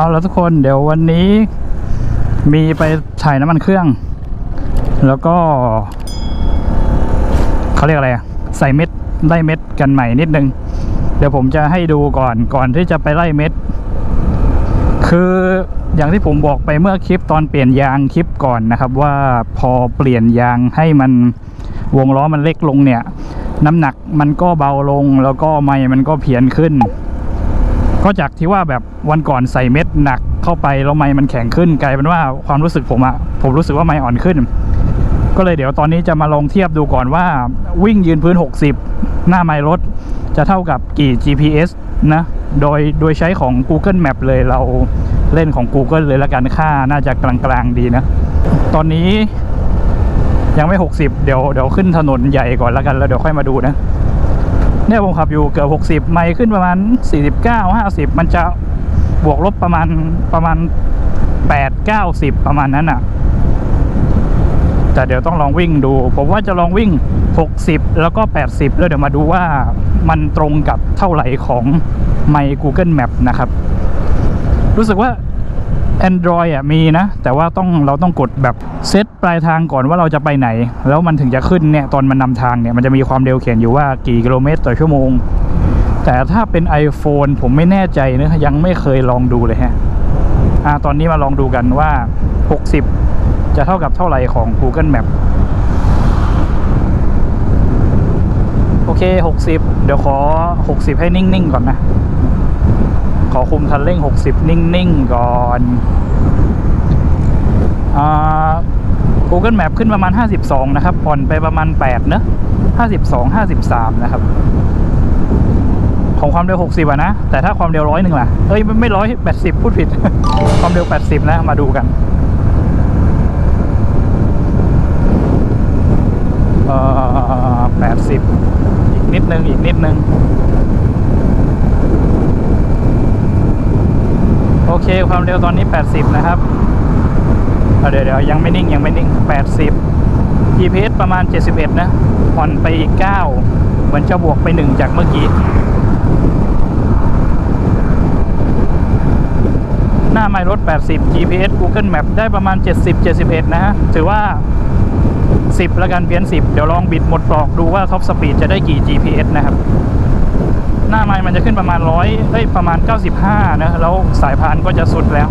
เอาแล้วทุกคนเดี๋ยววันนี้มีไปถ่ายน้ำมันเครื่อง แล้วก็เขาเรียกอะไรใส่เม็ดไล่เม็ดกันใหม่นิดนึง เดี๋ยวผมจะให้ดูก่อนก่อนที่จะไปไล่เม็ด คืออย่างที่ผมบอกไปเมื่อคลิปตอนเปลี่ยนยางคลิปก่อนนะครับ ว่าพอเปลี่ยนยางให้มันวงล้อมันเล็กลงเนี่ย น้ำหนักมันก็เบาลงแล้วก็ไม้มันก็เพียนขึ้น ก็จากที่ว่าแบบวันก่อนใส่เม็ดหนักเข้าไปแล้วไม้มันแข็งขึ้นกลายเป็นว่าความรู้สึกผมอะผมรู้สึกว่าไม้อ่อนขึ้น ก็เลยเดี๋ยวตอนนี้จะมาลองเทียบดูก่อนว่าวิ่งยืนพื้น 60 หน้าไม้รถ จะเท่ากับกี่ GPS นะโดยโดยใช้ของ Google Map เลยเราเล่นของ Google เลยละกันค่าน่าจะกลางๆดีนะ ตอนนี้ยังไม่ 60 เดี๋ยวเดี๋ยวขึ้นถนนใหญ่ก่อนล้วกันแล้วเดี๋ยวค่อยมาดูนะ เนี่ยผมขับอยู่เกือบ60 ไมล์ขึ้นประมาณ 49 50 มันจะบวกลบประมาณประมาณ 8 90ประมาณนั้นอะ แต่เดี๋ยวต้องลองวิ่งดู ผมว่าจะลองวิ่ง 60 แล้วก็ 80 แล้วเดี๋ยวมาดูว่ามันตรงกับเท่าไหร่ของไมค์ Google Map นะครับ รู้สึกว่า Android อะมีนะ แต่ว่าต้องเราต้องกดแบบเซตปลายทางก่อนว่าเราจะไปไหน แล้วมันถึงจะขึ้นเนี่ยตอนมันนำทางเนี่ยมันจะมีความเร็วเขียนอยู่ว่ากี่กิโลเมตรต่อชั่วโมง แต่ถ้าเป็น iPhone ผมไม่แน่ใจนะยังไม่เคยลองดูเลยฮะอ่าตอนนี้มาลองดูกันว่า 60 จะเท่ากับเท่าไหร่ของ Google Map โอเค 60 เดี๋ยวขอ 60 ให้นิ่ง ๆ ก่อนนะ ขอคุมคันเร่ง 60 นิ่ง ๆ ก่อนอ่า Google Map ขึ้นประมาณ 52 นะครับผ่อนไปประมาณ 8 เนอะ 52 53 นะครับ ของความเร็ว 60อะนะ แต่ถ้าความเร็วร้อยหนึ่งล่ะ เอ้ย ไม่ไม่ร้อยแปดสิบพูดผิด ความเร็ว 80 นะ มาดูกันเอ่อ80 อีกนิดนึง อีกนิดนึง โอ เคความเร็วตอนนี้ 80 นะครับเเดี๋ยวเดี๋ยวยังไม่นิ่งยังไม่นิ่ง 80 GPS ประมาณ 71 นะผ่อนไปอีก 9 เหมือนจะบวกไป 1 จากเมื่อกี้ หน้าไม่รถ 80 GPS Google Map ได้ประมาณ 70 71 นะฮะ ถือว่า 10 แล้วกันเพี้ยน 10 เดี๋ยวลองบิดหมดปลอกดูว่าท็อปสปีดจะได้กี่ GPS นะครับ หน้าไม้มันจะขึ้นประมาณร้อยเอ้ยประมาณ 95 นะ แล้วสายพานก็จะสุดแล้ว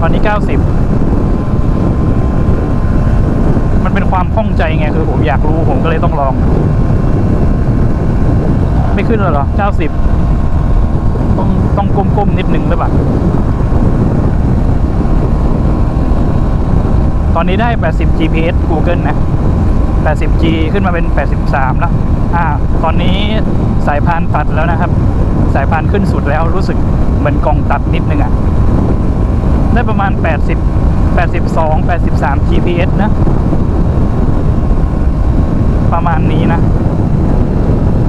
ตอนนี้ 90 มันเป็นความข้องใจไงคือผมอยากรู้ผมก็เลยต้องลอง ไม่ขึ้นเลยเหรอ 90 ต้องต้องก้มๆนิดนึงหรือเปล่าตอนนี้ได้ 80 GPS Google นะ 80G ขึ้นมาเป็น 83 แล้วอ่าตอนนี้สายพานตัดแล้วนะครับ สายพานขึ้นสุดแล้วรู้สึกเหมือนกองตัดนิดนึงอะ่ะ ได้ประมาณ 80 82 83 GPS นะ ประมาณนี้นะ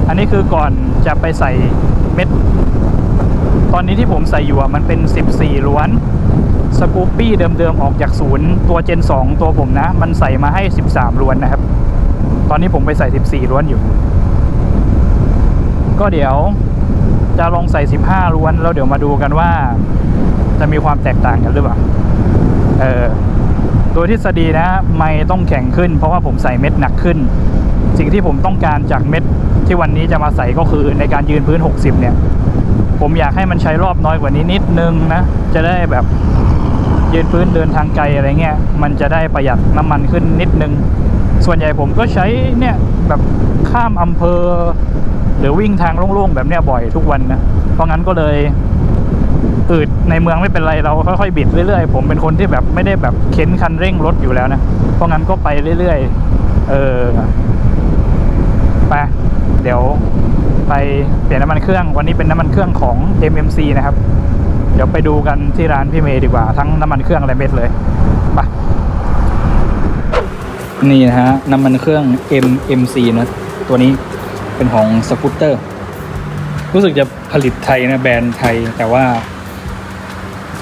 อันนี้คือก่อนจะไปใส่เม็ด ตอนนี้ที่ผมใส่อยู่อะมันเป็น 14ล้วน สกูปปี้เดิมๆออกจากศูนย์ตัวเจน 2 ตัวผมนะ มันใส่มาให้ 13ล้วนนะครับ ตอนนี้ผมไปใส่ 14ล้วนอยู่ ก็เดี๋ยวจะลองใส่ 15ล้วน แล้วเดี๋ยวมาดูกันว่า จะมีความแตกต่างกันหรือเปล่า เออโดยทฤษฎีนะไม่ต้องแข็งขึ้น เพราะว่าผมใส่เม็ดหนักขึ้น สิ่งที่ผมต้องการจากเม็ดที่วันนี้จะมาใส่ก็คือในการยืนพื้น 60 เนี่ย ผมอยากให้มันใช้รอบน้อยกว่านี้นิดนึงนะ จะได้แบบ ยืนพื้นเดินทางไกลอะไรเงี้ยมันจะได้ประหยัดน้ำมันขึ้นนิดนึง ส่วนใหญ่ผมก็ใช้เนี่ยแบบข้ามอำเภอ หรือวิ่งทางโล่งๆแบบเนี้ยบ่อยทุกวันนะเพราะงั้นก็เลยอืดในเมืองไม่เป็นไรเราค่อยๆบิดเรื่อยๆผมเป็นคนที่แบบไม่ได้แบบเข็นคันเร่งรถอยู่แล้วนะเพราะงั้นก็ไปเรื่อยๆเออไปเดี๋ยวไปเปลี่ยนน้ำมันเครื่องวันนี้เป็นน้ำมันเครื่องของ MMC นะครับ เดี๋ยวไปดูกันที่ร้านพี่เมย์ดีกว่าทั้งน้ำมันเครื่องและเม็ดเลยไปนี่นะฮะน้ำมันเครื่อง MMC นะตัวนี้เป็นของสกูตเตอร์ รู้สึกจะผลิตไทยนะแบรนด์ไทย แต่ว่า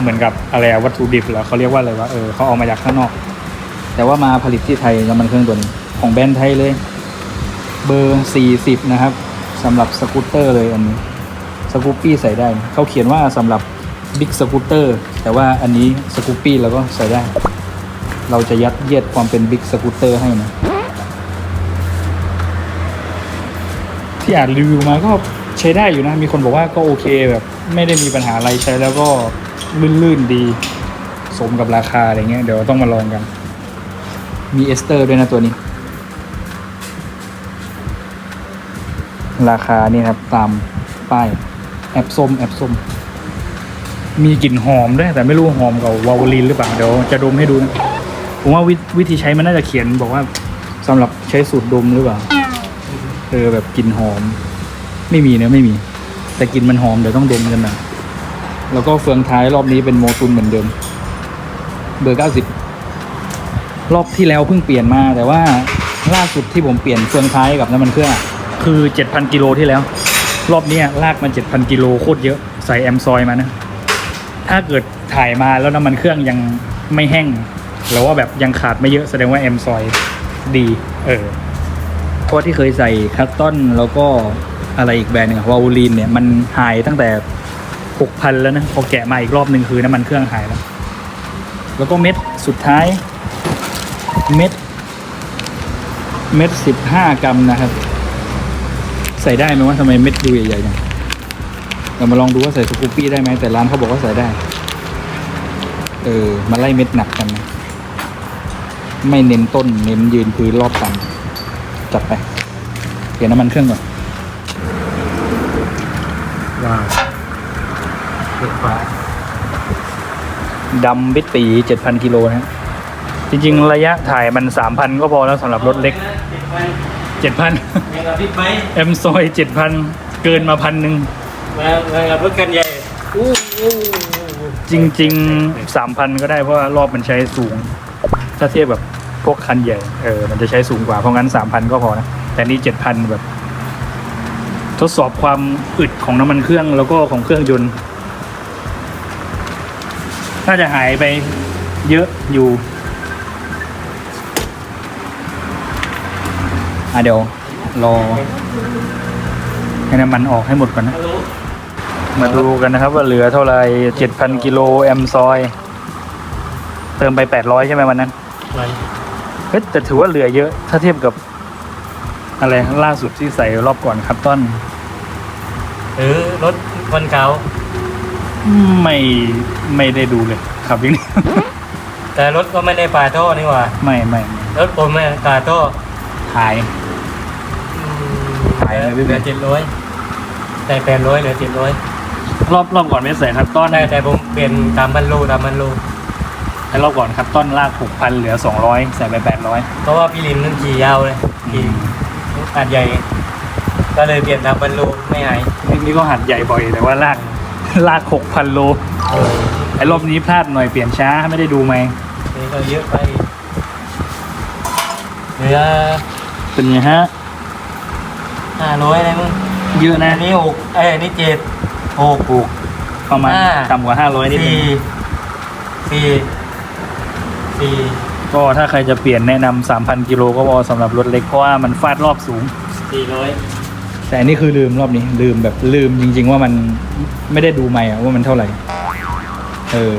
เหมือนกับอะไรวัตถุดิบเหรอเขาเรียกว่าอะไรวะเออเขาเอามาจากข้างนอก แต่ว่ามาผลิตที่ไทยน้ำมันเครื่องตัวนี้ของแบรนด์ไทยเลย เบอร์40นะครับสำหรับสกูตเตอร์เลยอันนี้สกูปปี้ใส่ได้ เขาเขียนว่าสำหรับ บิ๊กสกูตเตอร์แต่ว่าอันนี้สกูปปี้เราก็ใส่ได้ เราจะยัดเยียดความเป็นบิ๊กสกูตเตอร์ให้นะ ที่อ่านรีวิวมาก็ใช้ได้อยู่นะ มีคนบอกว่าก็โอเคแบบ ไม่ได้มีปัญหาอะไรใช้แล้วก็ลื่นๆดี สมกับราคาอะไรเงี้ยเดี๋ยวต้องมาลองกัน มีเอสเตอร์ด้วยนะตัวนี้ ราคานี่ครับตามป้ายแอปส้มแอปส้ม มีกลิ่นหอมด้วย แต่ไม่รู้หอมกับวาวลินหรือเปล่าเดี๋ยวจะดมให้ดูนะผมว่าวิวิธีใช้มันน่าจะเขียนบอกว่าสำหรับใช้สูตรดมหรือเปล่าเออแบบกลิ่นหอม ไม่มีเนะไม่มี แต่กลิ่นมันหอมเดี๋ยวต้องดมกันนะแล้วก็เฟืองท้ายรอบนี้เป็นโมตุนเหมือนเดิม เบอร์เก้าสิบรอบที่แล้วเพิ่งเปลี่ยนมาแต่ว่าล่าสุดที่ผมเปลี่ยนเฟืองท้ายกับน้ำมันเครื่องคือเจ็ดพันกิโลที่แล้ว รอบนี้ลากมาเจ็ดพันกิโลโคตรเยอะ ใส่แอมซอยมานะ ถ้าเกิดถ่ายมาแล้วน้ำมันเครื่องยังไม่แห้งหรือว่าแบบยังขาดไม่เยอะแสดงว่าแอมซอยดี เออเพราะที่เคยใส่คัตตอนแล้วก็อะไรอีกแบรนด์หนึงวาวูลีนเนี่ยมันหายตั้งแต่หกพันแล้วนะ พอแกะมาอีกรอบหนึ่งคือน้ำมันเครื่องหายแล้ว แล้วก็เม็ดสุดท้าย เม็ด เม็ดสิบห้ากรัมนะครับ ใส่ได้ไหมว่าทำไมเม็ดดูใหญ่ๆจัง เรามาลองดูว่าใส่สกูปปี้ได้ไหมแต่ร้านเขาบอกว่าใส่ได้ เออมาไล่เม็ดหนักกันนะไม่เน้นต้นเน้นยืนพื้นรอบตันจัดไปเปลี่ยนน้ำมันเครื่องก่อนว้าวเปิดฟ้าดำบิดปีเจ็ดพันกิโลนะฮะจริง ๆ ระยะถ่ายมันสามพันก็พอแล้วสำหรับรถเล็กเจ็ดพันแมงกะพริบไหมเอ็มซอยเจ็ดพันเกินมาพันหนึ่งแมงแมงกะพริบกันใหญ่อู้อู้จริงๆสามพันก็ได้เพราะว่ารอบมันใช้สูง ถ้าเทียบแบบพวกคันใหญ่เออมันจะใช้สูงกว่าเพราะงั้นสามพันก็พอนะ แต่นี่เจ็ดพันแบบ ทดสอบความอึดของน้ำมันเครื่องแล้วก็ของเครื่องยนต์น่าจะหายไปเยอะอยู่อะเดี๋ยวรอให้น้ำมันออกให้หมดก่อนนะ ฮัลโหล มาดูกันนะครับว่าเหลือเท่าไหร่เจ็ดพันกิโลแอมซอย เติมไปแปดร้อยใช่ไหมวันนั้นมันเฮ้ยแต่ถือว่าเหลือเยอะ ถ้าเทียบกับ อะไรล่าสุดที่ใส่รอบก่อนครับต้น หรือรถวันเก่าไม่ไม่ได้ดูเลยขับอย่างนี้ แต่รถก็ไม่ได้ปาโต้นี่หว่า ไม่ไม่รถผมไม่ปาโต้หายหายเลยพี่เหลือเจ็ดร้อยแต่แปดร้อยเหลือเจ็ดร้อย รอบรอบก่อนไม่ใส่ครับต้นแต่แต่ผมเปลี่ยนตามบันโลตามบันโลแต่รอบก่อนครับต้นลากหกพันเหลือสองร้อยใส่ไปแปดร้อย เพราะว่าพี่ลิมนั่นขี่ยาวเลยขี่อัดใหญ่ ก็เลยเปลี่ยนตามบันโลไม่หายนี่ก็หัดใหญ่บ่อยแต่ว่าลากลากหกพันโลเออไอ้รอบนี้พลาดหน่อยเปลี่ยนช้าไม่ได้ดูไหมนี่ก็เยอะไปเหลือเป็นไงฮะห้าร้อยอะไรมึงเยอะนะอันนี้หกเอ้ยอันนี้เจ็ด หกถูก ประมาณห้าต่ำกว่าห้าร้อยนิดนึสี่งสี่สี่ก็ถ้าใครจะเปลี่ยนแนะนำสามพันกิโลก็พอสำหรับรถเล็กเพราะว่ามันฟาดรอบสูง สี่ร้อยแต่อันนี่คือลืมรอบนี้ลืมแบบลืมจริง ๆ ว่ามันไม่ได้ดูไม่อะว่ามันเท่าไหร่ เออ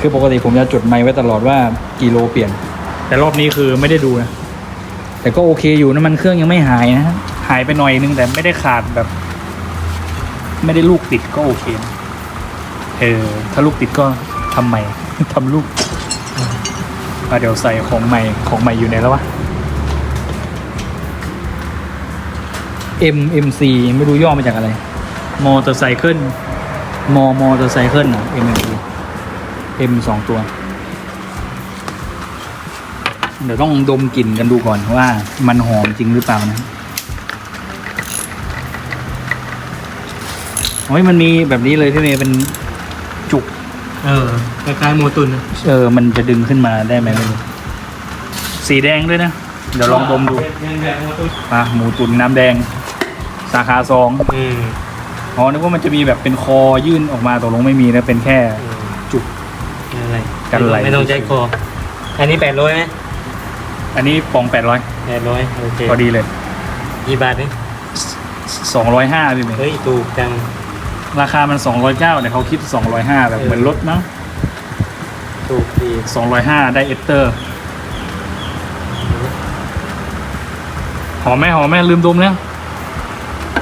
คือปกติผมจะจดไม่ไว้ตลอดว่ากิโลเปลี่ยน แต่รอบนี้คือไม่ได้ดูนะแต่ก็โอเคอยู่นะมันเครื่องยังไม่หายนะหายไปหน่อยนึงแต่ไม่ได้ขาดแบบ ไม่ได้ลูกติดก็โอเคนะเออ ถ้าลูกติดก็ทำใหม่ ทำลูกมาเดี๋ยวใส่ของใหม่ของใหม่อยู่ไหนแล้ววะ M M C ไม่รู้ย่อมาจากอะไร มอเตอร์ไซค์ขึ้นมอมอเตอร์ไซค์ขึ้นอะ M M C M สองตัว เดี๋ยวต้องดมกลิ่นกันดูก่อนว่ามันหอมจริงหรือเปล่านะ โอ้ยมันมีแบบนี้เลยพี่เมย์เป็นจุก เออคล้ายๆโมตุนนะเออ มันจะดึงขึ้นมาได้ไหมไม่รู้สีแดงด้วยนะ เดี๋ยวลองดมดูเป็นแบบโมตุนอะหมูตุ๋นน้ำแดง สาขาสองอืมอ๋อนึกว่ามันจะมีแบบเป็นคอยื่นออกมาตกลงไม่มีนะเป็นแค่ จุกอะไรกันไหล ไม่ต้องใช้คอ อันนี้แปดร้อยไหมอันนี้ปองแปดร้อยแปดร้อยโอเคพอดีเลยกี่บาทนี่สองร้อยห้าพี่เมย์เฮ้ยถูกจัง ราคามัน 209แต่เขาคิด 205 แบบเหมือนรถมั้งถูกดี205 ได้เอสเตอร์ หอมไหมหอมไหมลืมดมแล้ว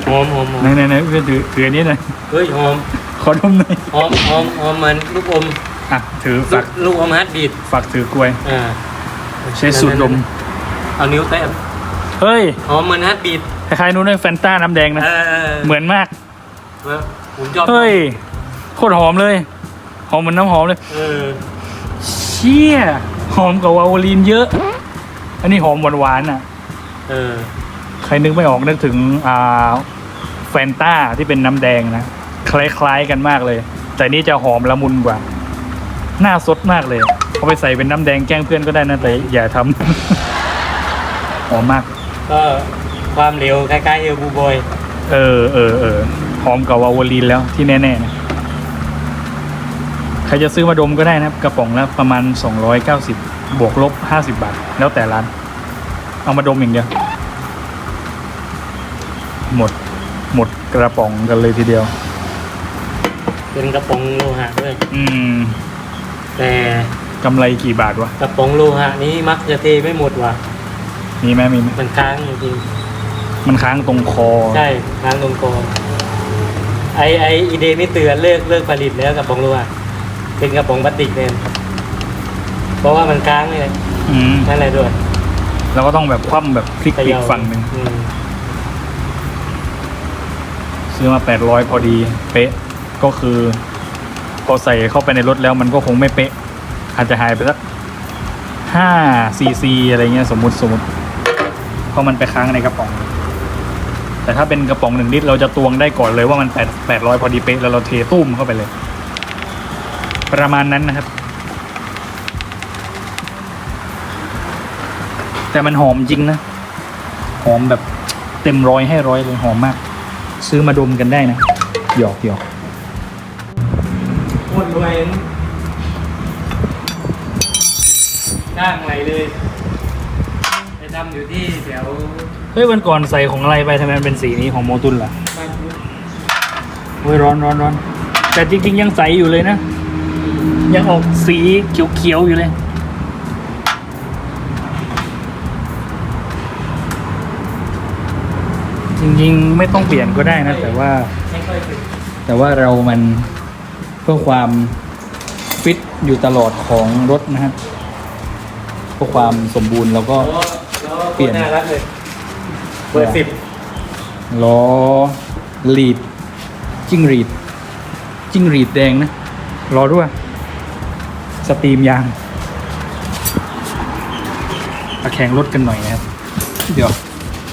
หอมหอมหอมไหนไหนไหนเพื่อนถือถืออันนี้หน่อยเฮ้ยหอมขอดมหน่อยหอมหอมหอมเหมันลูกอมอะถือลูฝากกลูกอมฮัตบีดฝากถือกล้วย อ่าใช้สูตรดม เอานิ้วแตะเฮ้ย หอมเหมันฮัตบีดคล้ายๆนู้นเลยแฟนต้าน้ำแดงนะเออเหมือนมาก เออผมชอบเฮ้ยโคตรหอมเลย หอมเหมือนน้ำหอมเลย เออเชี่ยหอมกว่าวาวลีนเยอะ อันนี้หอมหวานๆอะ เออ ใครนึกไม่ออกนึกถึงอ่าแฟนต้าที่เป็นน้ำแดงนะ คล้ายๆกันมากเลย แต่นี่จะหอมละมุนกว่าน่าสดมากเลย เอาไปใส่เป็นน้ำแดงแกล้งเพื่อนก็ได้นะแต่อย่าทำ หอมมาก ก็ความเร็วคล้ายๆเอลบูบอย เออเออเออ หอมกับวาวลีนแล้วที่แน่ๆนะใครจะซื้อมาดมก็ได้นะครับ กระป๋องละประมาณ 290 บวกลบ 50 บาท แล้วแต่ร้าน เอามาดมอย่างเดียว หมดหมดกระป๋องกันเลยทีเดียว เป็นกระป๋องโลหะด้วย อืม แต่กำไรกี่บาทวะ กระป๋องโลหะนี้มักจะเทไม่หมดว่ะ มีไหมมีไหมมันค้างจริงมันค้างตรงคอๆใช่ค้างตรงกอง ไอไออีเดนี่เตือนเลิกเลิกผลิตแล้วกระป๋องโลหะเป็นกระป๋องพลาสติกเลยเพราะว่ามันค้างเลยอืมนั่นแหละด้วยแล้วก็ต้องแบบคว่ำแบบพลิกเขอีย่ากฝั่งหนึ่งอืมซื้อมา800พอดี เป๊ะก็คือพอใส่เข้าไปในรถแล้วมันก็คงไม่เป๊ะ อาจจะหายไปสัก5ซีซีอะไรเงี้ยสมมติสมมติเพราะมันไปค้างในกระป๋อง แต่ถ้าเป็นกระป๋องหนึ่งลิตรเราจะตวงได้ก่อนเลยว่ามัน8 800พอดีเป๊ะแล้วเราเทตุ้มเข้าไปเลย ประมาณนั้นนะครับ แต่มันหอมจริงนะ หอมแบบเต็มร้อยให้ร้อยเลยหอมมาก ซื้อมาดมกันได้นะ หยอกหยอกหมดรวยจ้างอะไรเลย ทำอยู่ที่แถวเฮ้ยวันก่อนใส่ของอะไรไปทำไมมันเป็นสีนี้ของโมตุนล่ะบ้านพุทธเฮ้ยร้อนร้อนร้อนแต่จริง ๆ ยังใสอยู่เลยนะ ยังออกสีเขียวๆอยู่เลย จริงๆ ไม่ต้องเปลี่ยนก็ได้นะ แต่ว่า ไม่ค่อยถึงแต่ว่าเรามันเพื่อความฟิตอยู่ตลอดของรถนะครับเพื่อความสมบูรณ์แล้วก็แล้วแล้ว เปลี่ยนโคตรน่ารักเลยเบอร์สิบล้อลีดจิ้งหรีดจิ้งหรีดแดงนะรอด้วยสตรีมยางมาแข่งรถกันหน่อยนะครับ เดี๋ยว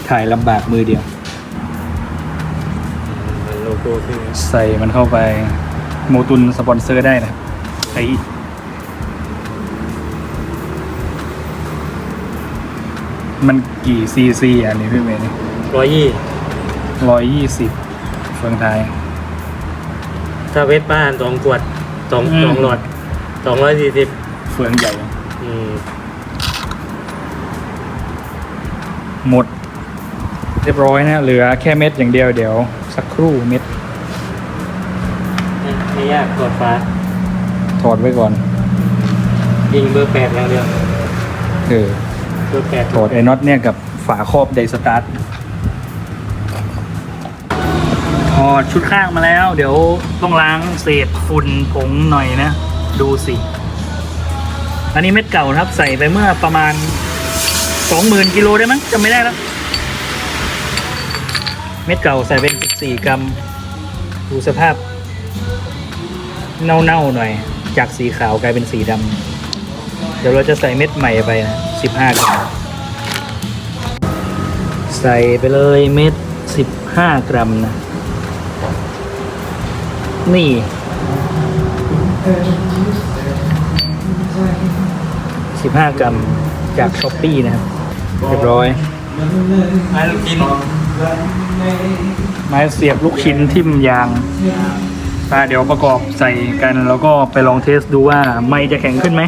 ถ่ายลำบากมือเดียวมันโลโก้ขึ้นใส่มันเข้าไปโมตุนสปอนเซอร์ได้นะครับไอ มันกี่ซีซีอันนี้พี่เมย์ร้อยยี่ร้อยยี่สิบเฟืองไทย ถ้าเวสป้านสองขวดสองอืม สองหลอดสองร้อยสี่สิบเฟืองใหญ่อืมหมด เรียบร้อยนะ เหลือแค่เม็ดอย่างเดียวเดี๋ยว สักครู่เม็ดไม่ไม่ยากกดฟ้าถอดไว้ก่อนยิงเบอร์แปดอย่างเดียว เออ เบอร์แปดถอดไอ้น็อตเนี่ยกับฝาครอบไดสตาร์ทถอดชุดข้างมาแล้ว เดี๋ยวต้องล้างเศษฝุ่นผงหน่อยนะ ดูสิ อันนี้เม็ดเก่านะครับใส่ไปเมื่อประมาณสองหมื่นกิโลได้มั้งจำไม่ได้แล้ว เม็ดเก่าใส่เป็นสิบสี่กรัม ดูสภาพ เน่าๆหน่อย จากสีขาวกลายเป็นสีดำเดี๋ยวเราจะใส่เม็ดใหม่ไปนะ สิบห้ากรัม ใส่ไปเลยเม็ดสิบห้ากรัมนะ นี่สิบห้ากรัมจากช้อปปี้นะครับ เรียบร้อยอันกินไม้เสียบลูกชิ้นทิ่มยางตาเดี๋ยวประกอบใส่กันแล้วก็ไปลองเทสดูว่าไม่จะแข็งขึ้นไหม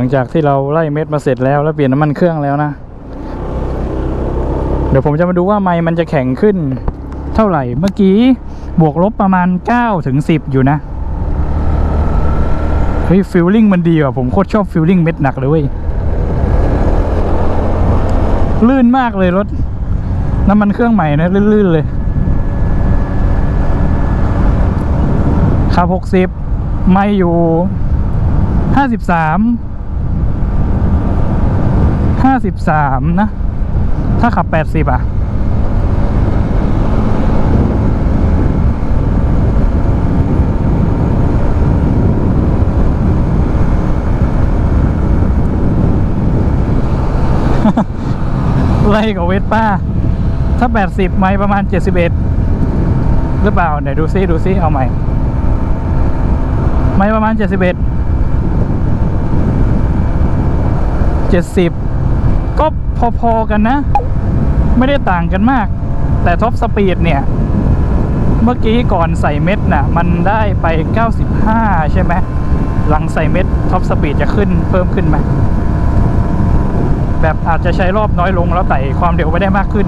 ลาหลังจากที่เราไล่เม็ดมาเสร็จแล้วแล้วเปลี่ยนน้ำมันเครื่องแล้วนะ เดี๋ยวผมจะมาดูว่าไม้มันจะแข็งขึ้นเท่าไหร่เมื่อกี้บวกลบประมาณ9ถึง10 อยู่นะ เฮ้ยฟิลลิ่งมันดีว่ะผมโคตรชอบฟิลลิ่งเม็ดหนักเลยเว้ยลื่นมากเลยรถ น้ำมันเครื่องใหม่นะ ลื่นๆเลยขับหกสิบไม่อยู่ห้าสิบสาม ห้าสิบสามนะ ถ้าขับแปดสิบอะ ไล่กับเวสป้า ถ้า80ไมล์ประมาณ71หรือเปล่าไหนดูซิ ดูซิ เอาใหม่ ไมล์ประมาณ71 70 ก็พอๆกันนะ ไม่ได้ต่างกันมาก แต่ท็อปสปีดเนี่ย เมื่อกี้ก่อนใส่เม็ดน่ะ มันได้ไป 95 ใช่ไหมหลังใส่เม็ดท็อปสปีดจะขึ้นเพิ่มขึ้นไหมแบบอาจจะใช้รอบน้อยลงแล้วไต่ความเร็วไปได้มากขึ้น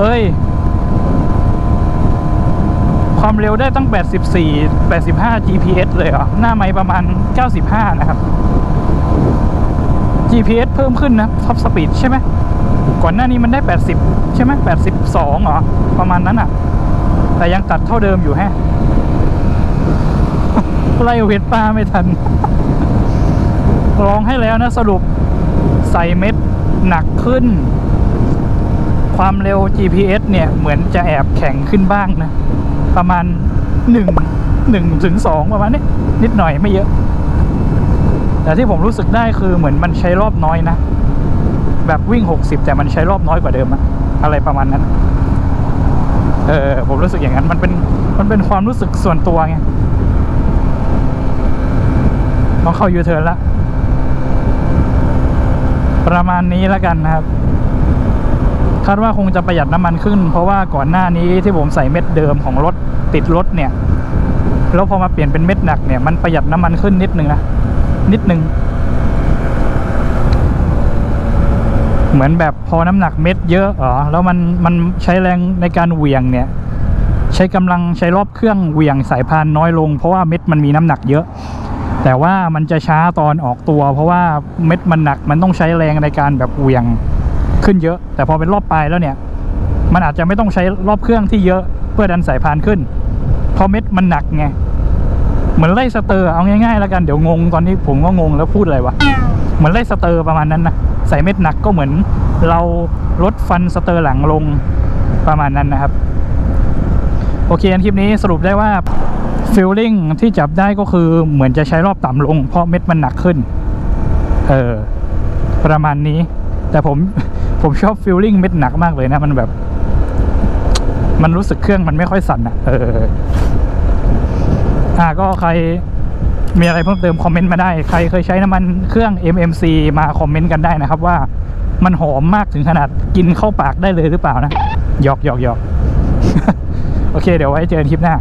เอ้ย ความเร็วได้ตั้ง 84 85 GPS เลยเหรอ หน้าไม้ประมาณ 95 นะครับ GPS เพิ่มขึ้นนะท็อปสปีดใช่ไหม ก่อนหน้านี้มันได้ 80 ใช่ไหม 82เหรอ ประมาณนั้นอะแต่ยังตัดเท่าเดิมอยู่แฮะไล่เวทป้าไม่ทัน ลองให้แล้วนะสรุปใส่เม็ดหนักขึ้น ความเร็ว GPS เนี่ย เหมือนจะแอบแข็งขึ้นบ้างนะ ประมาณหนึ่งหนึ่งถึงสองประมาณนี้นิดหน่อยไม่เยอะ แต่ที่ผมรู้สึกได้คือเหมือนมันใช้รอบน้อยนะ แบบวิ่ง60แต่มันใช้รอบน้อยกว่าเดิมอะอะไรประมาณนั้น เออผมรู้สึกอย่างนั้นมันเป็นมันเป็นความรู้สึกส่วนตัวไงต้องเข้ายูเทิร์นละประมาณนี้แล้วกันนะครับ คาดว่าคงจะประหยัดน้ำมันขึ้น เพราะว่าก่อนหน้านี้ที่ผมใส่เม็ดเดิมของรถติดรถเนี่ยแล้วพอมาเปลี่ยนเป็นเม็ดหนักเนี่ยมันประหยัดน้ำมันขึ้นนิดนึงนะนิดนึง เหมือนแบบพอน้ำหนักเม็ดเยอะอ๋อแล้วมันมันใช้แรงในการเหวี่ยงเนี่ย ใช้กำลังใช้รอบเครื่องเหวี่ยงสายพานน้อยลง เพราะว่าเม็ดมันมีน้ำหนักเยอะ แต่ว่ามันจะช้าตอนออกตัว เพราะว่าเม็ดมันหนักมันต้องใช้แรงในการแบบเหวี่ยง ขึ้นเยอะ แต่พอเป็นรอบปลายแล้วเนี่ย มันอาจจะไม่ต้องใช้รอบเครื่องที่เยอะเพื่อดันสายพานขึ้นเพราะเม็ดมันหนักไง เหมือนไล่สเตอร์เอาง่ายๆแล้วกันเดี๋ยวงงตอนนี้ผมก็งงแล้วพูดอะไรวะ เหมือนไล่สเตอร์ประมาณนั้นนะใส่เม็ดหนักก็เหมือน เราลดฟันสเตอร์หลังลงประมาณนั้นนะครับ โอเคอันคลิปนี้สรุปได้ว่าฟิลลิ่งที่จับได้ก็คือเหมือนจะใช้รอบต่ำลง เพราะเม็ดมันหนักขึ้น เออ ประมาณนี้ แต่ผม ผมชอบฟิลลิ่งเม็ดหนักมากเลยนะ มันแบบ มันรู้สึกเครื่องมันไม่ค่อยสั่นอะเออ อ่าก็ใครมีอะไรเพิ่มเติมคอมเมนต์มาได้ ใครเคยใช้น้ำมันเครื่อง MMC มาคอมเมนต์กันได้นะครับ ว่ามันหอมมากถึงขนาดกินเข้าปากได้เลยหรือเปล่านะหยอกหยอกหยอกโอเค เดี๋ยวไว้เจอกันคลิปหน้า